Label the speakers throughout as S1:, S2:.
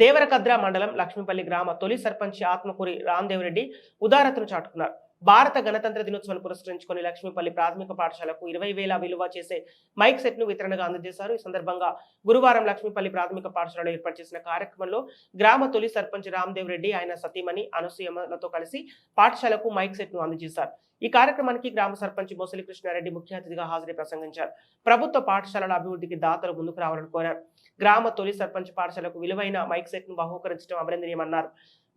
S1: దేవరకద్ర మండలం లక్ష్మీపల్లి గ్రామ తొలి సర్పంచ్ ఆత్మకూరి రామదేవరెడ్డి ఉదారతను చాటుకున్నారు. భారత గణతంత్ర దినోత్సవాన్ని పురస్కరించుకొని లక్ష్మీపల్లి ప్రాథమిక పాఠశాలకు ఇరవై వేల విలువ చేసే మైక్ సెట్ను వితరణగా అందజేశారు. ఈ సందర్భంగా గురువారం లక్ష్మీపల్లి ప్రాథమిక పాఠశాలలో ఏర్పాటు చేసిన కార్యక్రమంలో గ్రామ తొలి సర్పంచ్ రామ్దేవ్ రెడ్డి ఆయన సతీమణి అనసూయమలతో కలిసి పాఠశాలకు మైక్ సెట్ను అందజేశారు. ఈ కార్యక్రమానికి గ్రామ సర్పంచ్ మోసలి కృష్ణారెడ్డి ముఖ్య అతిథిగా హాజరై ప్రసంగించారు. ప్రభుత్వ పాఠశాలల అభివృద్ధికి దాతలు ముందుకు రావాలని కోరారు. గ్రామ తొలి సర్పంచ్ పాఠశాలకు విలువైన మైక్ సెట్ను బహూకరించడం అభినందనీయమన్నారు.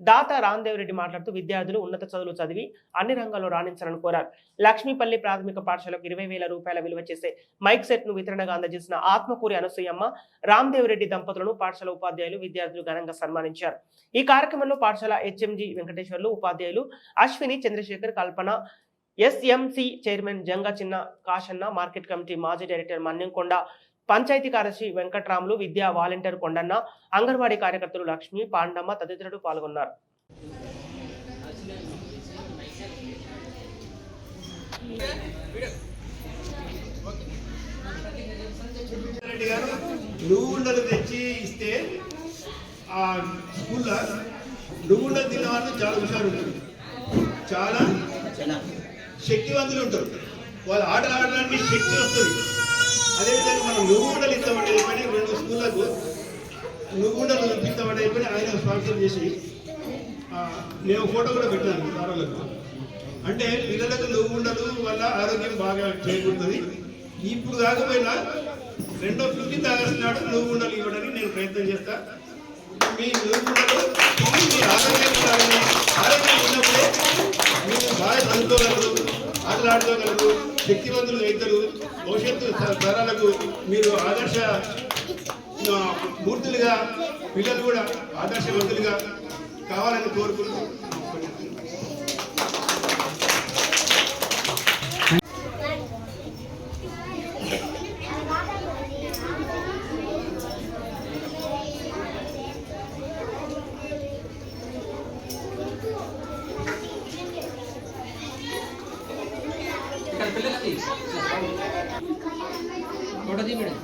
S1: దాత రాందేవ్ రెడ్డి మాట్లాడుతూ విద్యార్థులు ఉన్నత చదువులు చదివి అన్ని రంగాల్లో రాణించాలని కోరారు. లక్ష్మీపల్లి ప్రాథమిక పాఠశాలకు ఇరవై వేల రూపాయల విలువ చేసే మైక్ సెట్ను వితరణగా అందజేసిన ఆత్మకూరి అనసూయమ్మ రాందేవ్ రెడ్డి దంపతులను పాఠశాల ఉపాధ్యాయులు విద్యార్థులు ఘనంగా సన్మానించారు. ఈ కార్యక్రమంలో పాఠశాల హెచ్ఎంజి వెంకటేశ్వర్లు ఉపాధ్యాయులు Ashwini Chandrashekar Kalpana SMC chairman Janga Chinna Kashanna market committee మాజీ డైరెక్టర్ మన్యంకొండ పంచాయతీ కార్యదర్శి వెంకట్రాములు విద్యా వాలంటీర్ కొండన్న అంగన్వాడీ కార్యకర్తలు లక్ష్మి పాండమ్మ తదితరులు పాల్గొన్నారు.
S2: రెడ్డి గారు నువ్వుండలు తెచ్చి ఇస్తే ఆ స్కూల్లో నువ్వుండలు తిన్న వాళ్ళు చాలా హుషారు చాలా. శక్తివంతులు ఉంటారు. వాళ్ళు ఆటలు ఆడడానికి శక్తి వస్తుంది. అదేవిధంగా మనం నువ్వుండలు ఇస్తామంటే అయిపోయి రెండు స్కూళ్ళకు నువ్వుండలు ఇప్పిస్తామంటే అయిపోయి ఆయన స్పాన్సర్ చేసి నేను ఫోటో కూడా పెట్టాను సారోళ్ళకు అంటే పిల్లలకు నువ్వుండలు వల్ల ఆరోగ్యం బాగా చేకూరుతుంది. ఇప్పుడు కాకపోయినా రెండో ఫిఫ్టీన్త్ ఆగస్ట్ నాడు నువ్వుండలు ఇవ్వడానికి నేను ప్రయత్నం చేస్తా. మీ నువ్వుండలు మీ ఆరోగ్యం ఆరోగ్యం ఉన్నప్పుడే మీరు బాగా చదువుకోగలరు. మాట్లాడుకోగలరు శక్తివంతులు అవుతారు భవిష్యత్తు తరాలకు మీరు ఆదర్శ మూర్తులుగా పిల్లలు కూడా ఆదర్శవంతులుగా కావాలని కోరుకుంటూ
S3: ఇక్కడ పిల్లలకి ఫోటో తీ మేడం